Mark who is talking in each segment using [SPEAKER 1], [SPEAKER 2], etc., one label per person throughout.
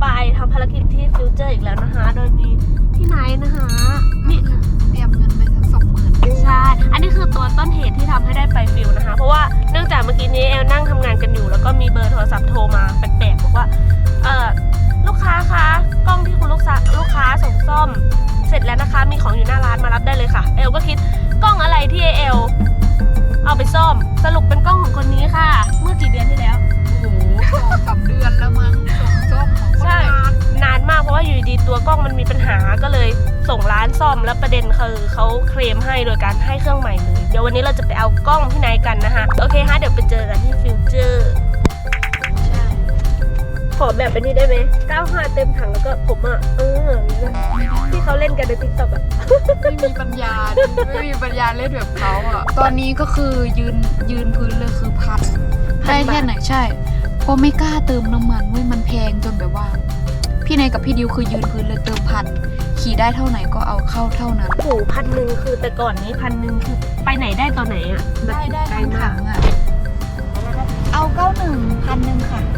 [SPEAKER 1] ไปทำภารกิจที่ฟิวเจอร์อีกแล้วนะคะ โดยมีพี่ไนท์นะคะนี่
[SPEAKER 2] เตรียมเงินไปสักสองหมื่น
[SPEAKER 1] ใช่ อันนี้คือตัวต้นเหตุที่ทำให้ได้ไปฟิลนะคะ เพราะว่าเนื่องจากเมื่อกี้นี้แอลนั่งทำงานกันอยู่ แล้วก็มีเบอร์โทรศัพท์โทรมาแปลกๆบอกว่าเออลูกค้าคะกล้องที่คุณลูกค้าลูกค้าส่งซ่อม เสร็จแล้วนะคะ มีของอยู่หน้าร้านมารับได้เลยค่ะเอลก็คิดกล้องอะไรที่เอลเอาไปซ่อมสรุปเป็นกล้องของคนนี้ค่ะ เมื่อกี่เดือนที่แล้ว
[SPEAKER 2] โอ้โหสา
[SPEAKER 1] ก็เลยส่งร้านซ่อมแล้วประเด็นคือเขาเคลมให้โดยการให้เครื่องใหม่เลย เดี๋ยววันนี้เราจะไปเอากล้องพี่ไนท์กันนะคะโอเคฮะเดี๋ยวไปเจอกันที่ฟิวเจอร์
[SPEAKER 2] ใช่
[SPEAKER 1] ขอแบบเป็นนี้ได้ไหม95 เต็มถังแล้วก็ผมอะ เอออย่างนี้นะที่เขาเล่นกันในติ๊กต็อกอะ
[SPEAKER 2] ไม่มีปัญญาดิไม่มีปัญญาเล่นแบบเขาอะ ตอนนี้ก็คือยืนยืนพื้นเลยคือพันได้แค่ไหนใช่ ก็ไม่กล้าเติมน้ำมันเว้ยมันแพงจนแบบว่า พี่นายกับพี่ดิวคือยืนพื้นเลยเติมพันขี่ได้เท่าไหนก็เอาเข้าเท่านั้น
[SPEAKER 1] โอ้โหพันหนึ่งคือแต่ก่อนนี้พันหนึ่งคือไปไหนได้ตอนไหนอะแบบ
[SPEAKER 2] ได้ได้
[SPEAKER 1] ไกล
[SPEAKER 2] ทั้ง
[SPEAKER 1] มา
[SPEAKER 2] ถั
[SPEAKER 1] ก
[SPEAKER 2] งอะ เอาเก้าหนึ่งพันหนึ่งค่ะ
[SPEAKER 3] 95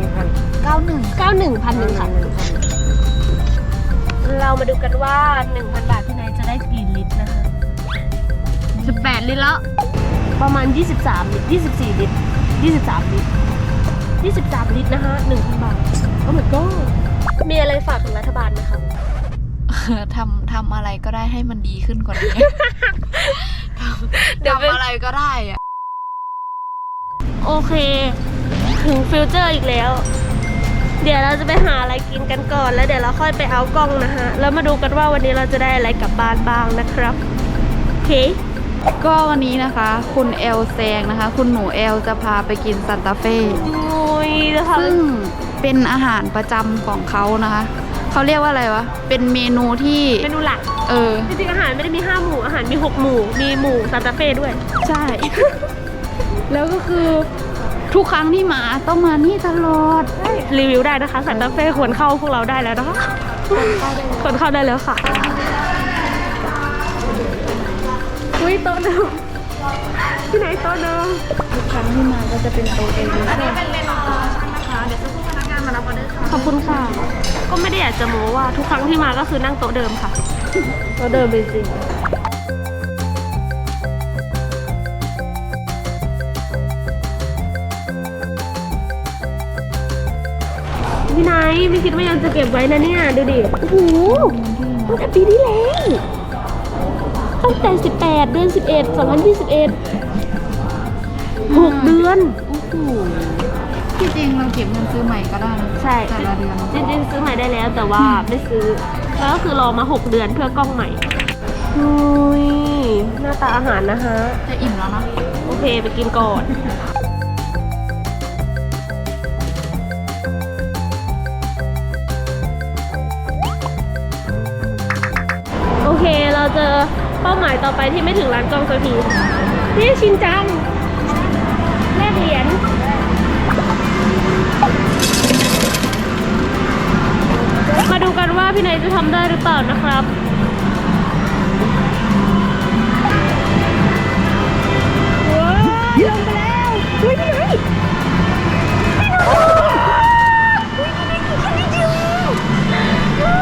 [SPEAKER 3] 1,000
[SPEAKER 2] เก้าหนึ่ง
[SPEAKER 1] 91พันหนึ่งค่ะเรามาดูกันว่า 1,000 บาทพี่ไนท์จะได้กี่ลิตรนะคะ 18 ลิตรแล้ว ประมาณ 23 ลิตร 24 ลิตร 23 ลิตร 23 ลิตรนะคะ1,000 บาท โอ้ my god มีอะไรฝากถึงรัฐบาลไหมคะ
[SPEAKER 2] ทำทำอะไรก็ได้ให้มันดีขึ้นกว่านี้
[SPEAKER 1] เดี๋ยวไป
[SPEAKER 2] ทำอะไรก็ได้อะ
[SPEAKER 1] โอเค ถึงฟิวเจอร์อีกแล้ว เดี๋ยวเราจะไปหาอะไรกินกันก่อน แล้วเดี๋ยวเราค่อยไปเอากล้องนะคะแล้วมาดูกันว่าวันนี้เราจะได้อะไรกลับบ้านบ้างนะครับ โอเค
[SPEAKER 2] ก็วันนี้นะคะ คุณเอลแซงนะคะ คุณหนูเอลจะพาไปกินซันตาเฟ่
[SPEAKER 1] โอ้ยนะคะ
[SPEAKER 2] ซึ่ง เป็นอาหารประจำของเขานะคะ เขาเรียกว่าอะไรวะ เป็นเมนูที่
[SPEAKER 1] เมนูหลัก
[SPEAKER 2] เออ
[SPEAKER 1] จริงๆอาหารไม่ได้มี 5 หมู่อาหารมี 6 หมู่ มีหมู่ซานตาเฟ่ด้วย
[SPEAKER 2] ใช่ แล้วก็คือทุกครั้งที่มาต้องมานี่ตลอด
[SPEAKER 1] รีวิวได้นะคะซานตาเฟ่ควรเข้าพวกเราได้แล้วนะคะควรเข้าได้แล้วค่ะ อุ้ยโต๊ะเดิมที่ไหนโต๊ะเดิม
[SPEAKER 2] ทุกครั้งที่มาก็จะเป็นโตเอง
[SPEAKER 1] ข อบคุณค่ะ ก็ไม่ได้อยากจะโม้ว่าทุกครั้งที่มาก็คือนั่งโต๊ะเดิมค่ะ โต๊ะเดิมจริงพี่ไนท์ไม่คิดว่ายังจะเก็บไว้นะเนี่ย ดูดิ โอ้โหตั้งแต่ปีที่แล้วตั้งแต่ 18 เดือน 11 2021 6 เดือน
[SPEAKER 2] โอ้โห ที่จริงเราเก็บเงินซื้อใหม่ก็ได้นะ
[SPEAKER 1] ใช่
[SPEAKER 2] แต่ละเดือน
[SPEAKER 1] จริงๆซื้อใหม่ได้แล้วแต่ว่าไม่ซื้อ แล้วก็คือรอมา 6 เดือนเพื่อกล้องใหม่อุ้ยหน้าตาอาหารนะคะ
[SPEAKER 2] จะอิ่มแล้วนะ
[SPEAKER 1] โอเคไปกินก่อน โอเคเราเจอเป้าหมายต่อไปที่ไม่ถึงร้านกล้องสักทีนี่ชินจัง พี่นายจะทำได้หรือเปล่านะครับว้ายลงไปแล้วเฮ้ยพี่นาย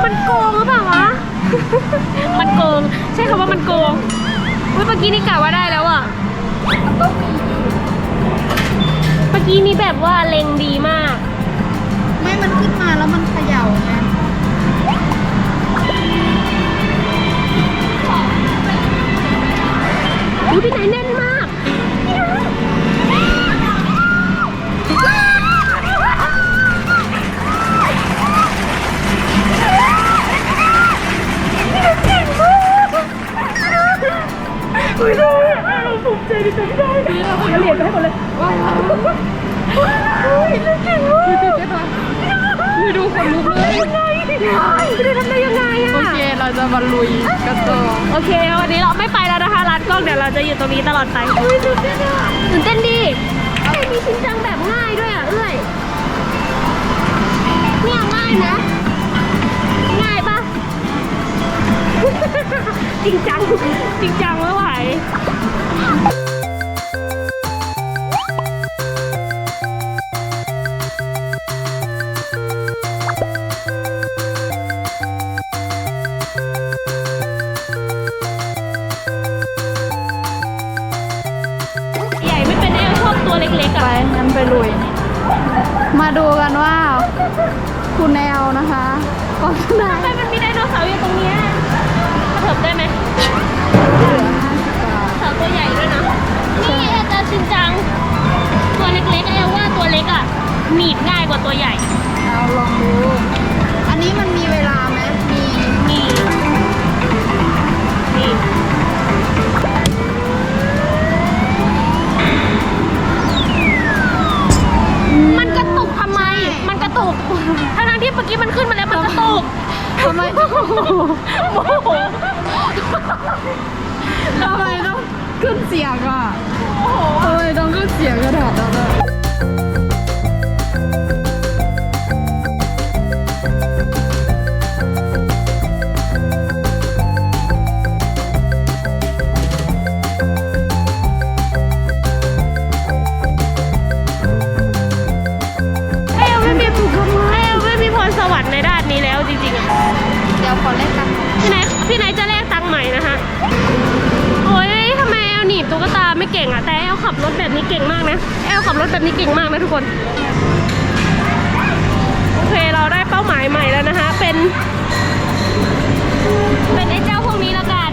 [SPEAKER 1] มันโกงหรือเปล่าวะ มันโกง ใช่คำว่ามันโกงเฮ้ยเมื่อกี้นี่กะว่าได้แล้วอะเมื่อกี้นี่แบบว่าเล็งดีมาก
[SPEAKER 2] ไม่ มันขึ้นมาแล้วมันเขย่าไง
[SPEAKER 1] อุ้ยพี่ไหนแน่นมากไม่ได้เราภูมิใจดีใจไม่ได้เอาเหรียญไปให้หมดเลย
[SPEAKER 2] จะมาลุยกันต่อ
[SPEAKER 1] โอเควันนี้เราไม่ไปแล้วนะคะร้านกล้องเดี๋ยวเราจะอยู่ตรงนี้ตลอดไปอุ้ยตื่นเต้นอะตื่นเต้นดีเอ้ยมีชินจังแบบง่ายด้วยอะเอ้ยเนี่ยง่ายนะ ง่ายปะจริงจังจริงจังไม่ไหว
[SPEAKER 2] ลุย มาดูกันว่าคุณแอลนะคะก็ได้
[SPEAKER 1] ทำไมมันมีไดโนเสาร์อยู่ตรงเนี้ยกระเถิบได้ไหม
[SPEAKER 2] เหลือ50บาท
[SPEAKER 1] เสาร์ตัวใหญ่ด้วยนะ นี่อาจารย์ชินจัง ตัวเล็กๆแอลว่าตัวเล็กอะหนีบง่ายกว่าตัวใหญ่
[SPEAKER 2] เอาลองดู
[SPEAKER 1] โมโห
[SPEAKER 2] ทำไมต้องขึ้นเสียงอะทำไมต้องขึ้นเสียงกระดา นะ
[SPEAKER 1] แอ
[SPEAKER 2] ล
[SPEAKER 1] ขับรถแบบนี้เก่งมากนะทุกคน โอเคเราได้เป้าหมายใหม่แล้วนะคะ เป็น เป็นไอ้เจ้าพวกนี้แล้วกัน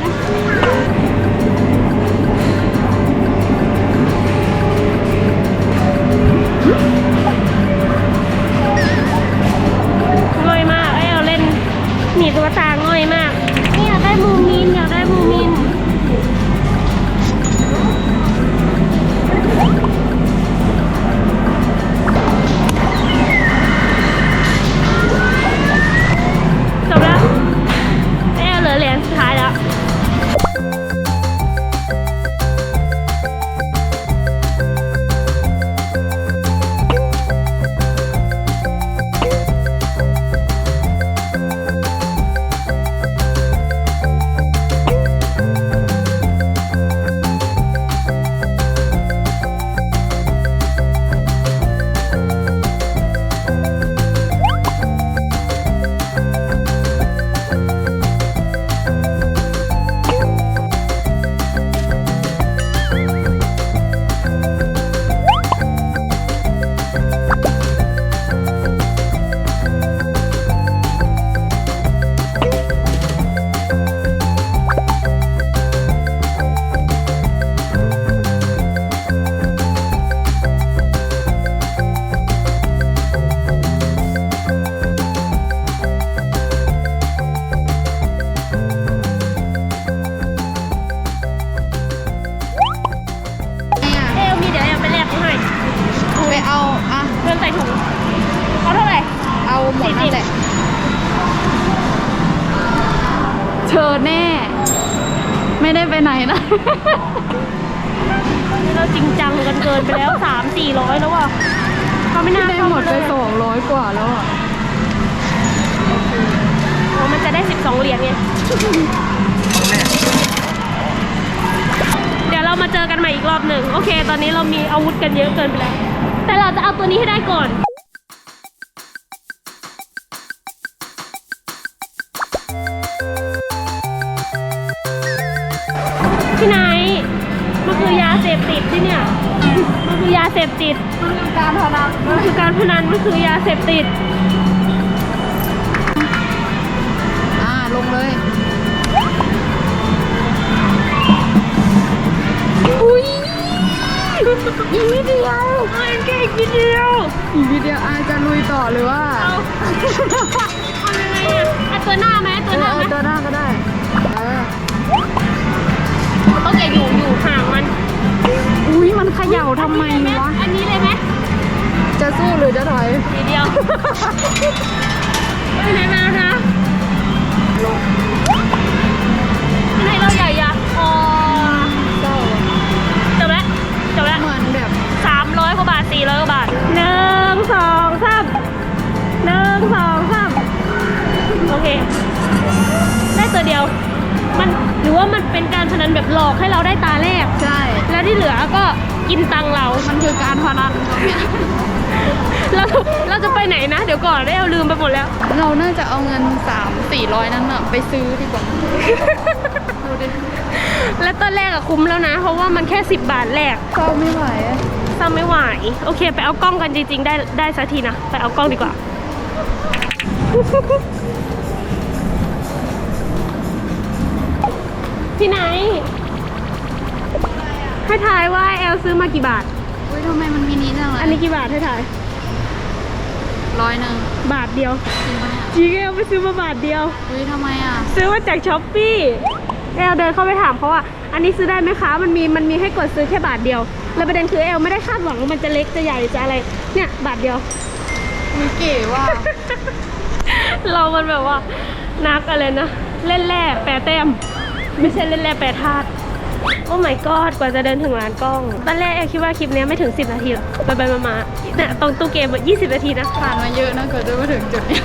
[SPEAKER 1] ง่อยมากไอ้เอาเล่นหนีตุ๊กตาง่อยมาก นี่อยากได้มูมินอยากได้มูมิน นเกินไปแล้วสามสี่ร้อยแล้วอะเขาไม่น่า
[SPEAKER 2] ได้
[SPEAKER 1] เข้า
[SPEAKER 2] หมดไป
[SPEAKER 1] เลย
[SPEAKER 2] สองร้อยกว่าแล้วอะ
[SPEAKER 1] โอ้มันจะได้สิบสองเหรียญไงเดี๋ยวเรามาเจอกันใหม่อีกรอบหนึ่งโอเค ตอนนี้เรามีอาวุธกันเยอะเกินไปแล้ว แต่เราจะเอาตัวนี้ให้ได้ก่อน พติดที่เนี่ย มันคือยาเสพติด
[SPEAKER 2] มันคือการพนัน
[SPEAKER 1] มันคือการพนัน มันคือยาเสพติด
[SPEAKER 2] อ่า ลงเลย
[SPEAKER 1] อุ้ยอีกนิดเดียวมันแค่อีกนิดเดียว
[SPEAKER 2] อีกวิดีโออาจะลุยต่อหรือว่า
[SPEAKER 1] เอาทำยังไงอะเอาตัวหน้าไหมตัวหน้าไหม
[SPEAKER 2] เออตัวหน้าก็ได้เออ
[SPEAKER 1] ต้องอย่าอยู่อยู่ห่างมัน
[SPEAKER 2] อุ้ยมันเขย่าทำไมวะ
[SPEAKER 1] อันนี้เลยไหม
[SPEAKER 2] จะสู้หรือจะถอย
[SPEAKER 1] ทีเดียวไปไหนมาคะไหนเราใหญ่อะอ๋อ
[SPEAKER 2] เศร้า
[SPEAKER 1] จบแล้วจบแล้ว
[SPEAKER 2] เหมือนแบบ
[SPEAKER 1] สามร้อยกว่าบาทสี่ร้อยกว่าบาทหนึ่งสองสามหนึ่งสองสามโอเค ได้ตัวเดียวมันห รือว่ามันเป็นการพนันแบบหลอกให้เราได้ตาแรก
[SPEAKER 2] ใช่
[SPEAKER 1] แล้วที่เหลือก็กินตังค์เรา
[SPEAKER 2] มันคือการพนันตรงเนี้ย
[SPEAKER 1] เราเราจะไปไหนนะ เดี๋ยวก่อนได้เอาลืมไปหมดแล้ว
[SPEAKER 2] เราน่าจะเอาเงินสามสี่ร้อยนั้นอะไปซื้อดีกว่าดูดิ
[SPEAKER 1] และตอนแรกอะคุ้มแล้วนะ เพราะว่ามันแค่ 10 บาทแรก
[SPEAKER 2] เศร้าไม่ไหวอะ
[SPEAKER 1] ซ้ำไม่ไหว โอเค ไปเอากล้องกันจริงๆ ได้ได้สักทีนะ ไปเอากล้องดีกว่า พี่ไหนให้ทายว่าแอลซื้อมากี่บาท
[SPEAKER 2] อุ้ยทำไมมันมินิจังเลย
[SPEAKER 1] อันนี้กี่บาทให้ทาย
[SPEAKER 2] ร้อยหนึ่ง
[SPEAKER 1] บาทเดียว
[SPEAKER 2] จริงปะเนี่ย
[SPEAKER 1] จริงแอลไปซื้อมาบาทเดียว
[SPEAKER 2] อุ้ยทำไมอะ
[SPEAKER 1] ซื้อมาจากช้อปปี้แอลเดินเข้าไปถามเขาว่า อันนี้ซื้อได้ไหมคะ มันมีมันมีให้กดซื้อแค่บาทเดียว แล้วประเด็นคือแอลไม่ได้คาดหวังว่ามันจะเล็กจะใหญ่จะอะไร เนี่ยบาทเดียว
[SPEAKER 2] มีเก๋ว่า
[SPEAKER 1] เรามันแบบว่านักอะไรนะ เล่นแร่แปรแต้ม ไม่ใช่เล่นแร่แปรธาตุโอ้ my god กว่าจะเดินถึงร้านกล้อง ตอนแรกแอลคิดว่าคลิปเนี้ยไม่ถึง 10 นาทีหรอกไปไปมามาเนี่ยตรงตู้เกมอะ20 นาทีนะ
[SPEAKER 2] ผ่านมาเยอะนะเกิดจะมาถึงจุดเนี้ย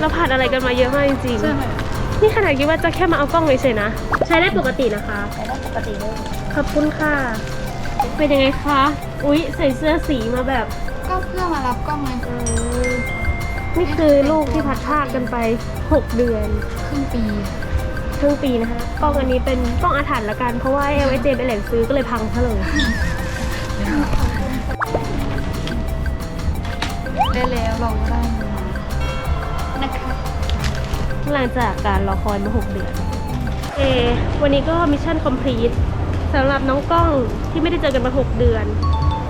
[SPEAKER 1] เราผ่านอะไรกันมาเยอะมากจริง
[SPEAKER 2] ใช่ไหม
[SPEAKER 1] ๆนี่ขนาดคิดว่าจะแค่มาเอากล้องเฉยๆนะ ใช้ได้ปกตินะคะ
[SPEAKER 3] ใช้ได้ปกติเลย
[SPEAKER 1] ขอบคุณค่ะ เป็นยังไงคะ อุ๊ย ใส่เสื้อสีมาแบบ
[SPEAKER 2] ก็เพื่อมารับกล้องไง
[SPEAKER 1] เออนี่คือลูกที่พัดพรากกันไป 6 เดือน
[SPEAKER 2] ครึ่งปี
[SPEAKER 1] ครึ่งปีนะคะกล้องอันนี้เป็นกล้องอาถรรพ์ละกัน เพราะว่าเอลเอเจไปแหล่งซื้อก็เลยพังซะเลย
[SPEAKER 2] ได้แล้วเราก็ได้มานะคะ
[SPEAKER 1] หลังจากการรอคอยมา 6 เดือน เอ วันนี้ก็มิชชั่นคอมพลีทสำหรับน้องกล้องที่ไม่ได้เจอกันมา 6 เดือน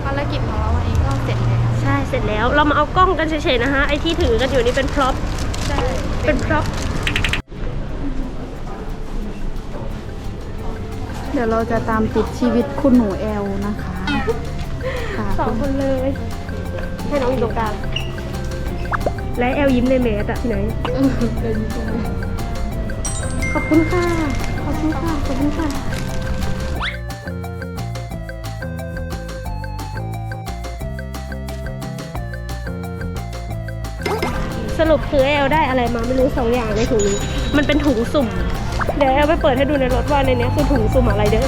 [SPEAKER 2] ภารกิจของเราวันนี้ก็เสร็จแล้ว
[SPEAKER 1] ใช่ เสร็จแล้ว เรามาเอากล้องกันเฉยๆนะคะไอที่ถือกันอยู่นี่เป็นพร็อพ
[SPEAKER 2] ใช่
[SPEAKER 1] เป็นพร็อพ
[SPEAKER 2] เดี๋ยวเราจะตามติดชีวิตคุณหนูแอลนะคะค่ะ
[SPEAKER 1] สองคนเลย ให้น้องอยู่ตรงกลาง และแอลยิ้มในแมสอะที่ไหนขอบคุณค่ะ ขอบคุณค่ะ ขอบคุณค่ะสรุปคือแอลได้อะไรมาไม่รู้สองอย่างในถุงนี้ มันเป็นถุงสุ่ม เดี๋ยวเอาไปเปิดให้ดูในรถว่าในนี้คือถุงสุ่มอะไรเด้อ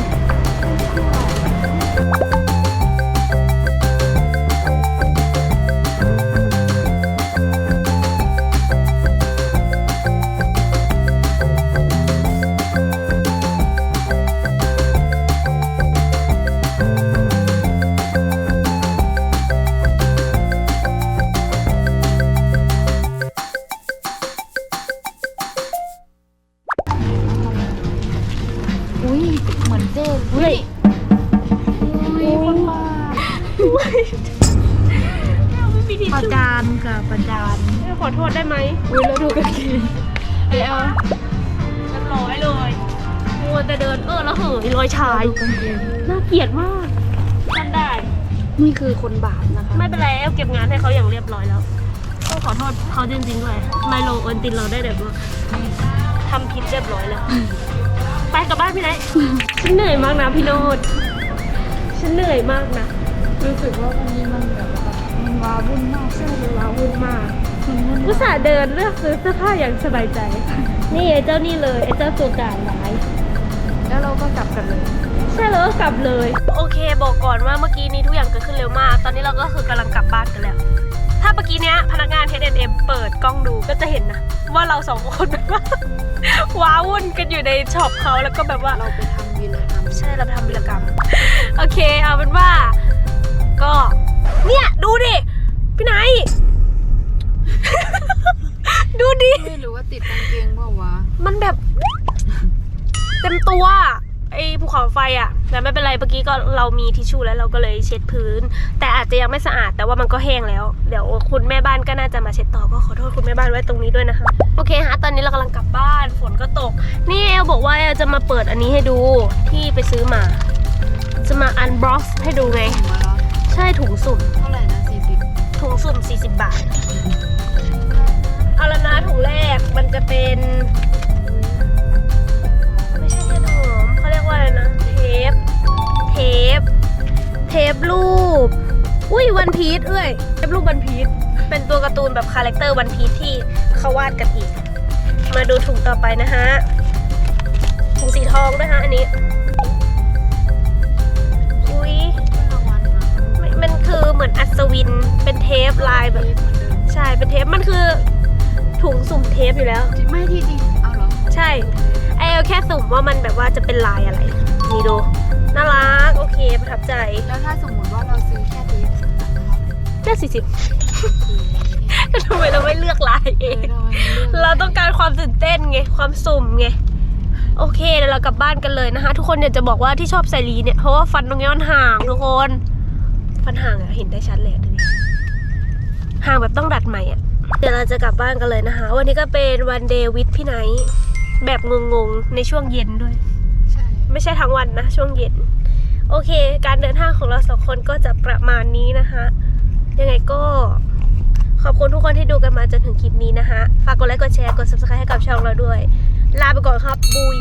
[SPEAKER 2] เจ๊อุ้ยอุ้ยคนบ้า
[SPEAKER 1] ไม่มีทิช
[SPEAKER 2] ประ
[SPEAKER 1] ชู่
[SPEAKER 2] จานค่ะประจาน
[SPEAKER 1] แอลขอโทษได้ไหม
[SPEAKER 2] อุ้ยแล้วดูกางเกงเอล
[SPEAKER 1] เรียบร้อยเลยมัวแต่เดินเออแล้วเหยรอยชาย
[SPEAKER 2] ดูกางเกง
[SPEAKER 1] น่าเกลียดมากทำได้
[SPEAKER 2] นี่คือคนบาปนะคะ
[SPEAKER 1] ไม่เป็นไรแอลเก็บงานให้เขาอย่างเรียบร้อยแล้วก็ขอโทษเขาจริงๆด้วยไมโลโอนตินเราได้แบบว่าทำผิดเรียบร้อยแล้ว ไปกลับบ้านพี่ไหนท์ฉันเหนื่อยมากนะพี่โนดฉันเหนื่อยมากนะ
[SPEAKER 2] รู้สึกว่าวันนี้มันแบบว่ามันว้าวุ่นมาก
[SPEAKER 1] ใช่มันว้าวุ่นมาก
[SPEAKER 2] มันวุ่น
[SPEAKER 1] อุตส่าห์เดินเลือกซื้อเสื้อผ้าอย่างสบายใจ นี่ไอ้เจ้านี่เลยไอ้เจ้าตัวกลางร้าย
[SPEAKER 2] แล้วเราก็กลับกันเลย
[SPEAKER 1] ใช่แล้วก็กลับเลย โอเค บอกก่อนว่าเมื่อกี้นี้ทุกอย่างเกิดขึ้นเร็วมาก ตอนนี้เราก็คือกำลังกลับบ้านกันแล้ว ถ้าเมื่อกี้เนี้ยพนักงาน H&M เปิดกล้องดูก็จะเห็นนะ ว่าเราสองคนแบบว่าว้าวุ่นกันอยู่ในช็อปเขาแล้วก็แบบว่า
[SPEAKER 2] เราไปทำ
[SPEAKER 1] เป็นไรเมื่อกี้ก็เรามีทิชชู่แล้วเราก็เลยเช็ดพื้น แต่อาจจะยังไม่สะอาดแต่ว่ามันก็แห้งแล้ว เดี๋ยวคุณแม่บ้านก็น่าจะมาเช็ดต่อก็ขอโทษคุณแม่บ้านไว้ตรงนี้ด้วยนะคะโอเคฮะตอนนี้เรากำลังกลับบ้านฝนก็ตก นี่เอลบอกว่าเอลจะมาเปิดอันนี้ให้ดูที่ไปซื้อมา จะมาอันบ็อกซ์ให้ดูไง
[SPEAKER 2] ส่งมาแล้ว
[SPEAKER 1] ใช่ถุงสุ่ม
[SPEAKER 2] เท่าไหร่นะสี่สิบ
[SPEAKER 1] ถุงสุ่ม 40 บาทเอาละนะถุงแรกมันจะเป็นไม่ใช่แค่หอมเขาเรียกว่าอะไรนะเทปเท ป เทปรูป อุ้ยวันพีชเอ้ยเทปรูปวันพีชเป็นตัวการ์ตูนแบบคาแรคเตอร์วันพีชที่เขาวาดกันอีก มาดูถุงต่อไปนะฮะ ถุงสีทองด้วยฮะอันนี้ อุ้ย
[SPEAKER 2] รางวัลนะ
[SPEAKER 1] ไม่มันคือเหมือนอัศวิน เป็นเทปลายแบบ
[SPEAKER 2] เหมือนเดิม
[SPEAKER 1] ใช่ เป็นเทป มันคือถุงสุ่มเทปอยู่แล้ว
[SPEAKER 2] ไม่ที่จริงเอาเหรอ
[SPEAKER 1] ใช่ไอเอลแค่สุ่มว่ามันแบบว่าจะเป็นลายอะไร นี่ดู น่ารัก โอเคประทับใจ
[SPEAKER 2] แล้วถ้าสมมติว่าเราซื้อแค่เทสเท่าไหร่
[SPEAKER 1] แค่สี่สิบทำไมเราไม่เลือกลายเอ
[SPEAKER 2] เองอ
[SPEAKER 1] เราต้องการความตื่นเต้นไง ความสุ่มไง โอเคเดี๋ยวเรากลับบ้านกันเลยนะคะ ทุกคนอยากจะบอกว่าที่ชอบใส่ลีเนี่ย เพราะว่าฟันตรงนี้มันห่างทุกคน ฟันห่างอะเห็นได้ชัดเลยอะดูดิห่างแบบต้องดัดใหม่อะเดี๋ยวเราจะกลับบ้านกันเลยนะคะ วันนี้ก็เป็นวันเดย์วิดพี่ไนท์แบบงงๆ ในช่วงเย็นด้วย
[SPEAKER 2] ใช่
[SPEAKER 1] ไม่ใช่ทั้งวันนะ ช่วงเย็น โอเค การเดินทางของเราสองคนก็จะประมาณนี้นะคะยังไงก็ขอบคุณทุกคนที่ดูกันมาจนถึงคลิปนี้นะคะ ฝากกดไลค์ กดแชร์ กด subscribe ให้กับช่องเราด้วย ลาไปก่อนครับบุย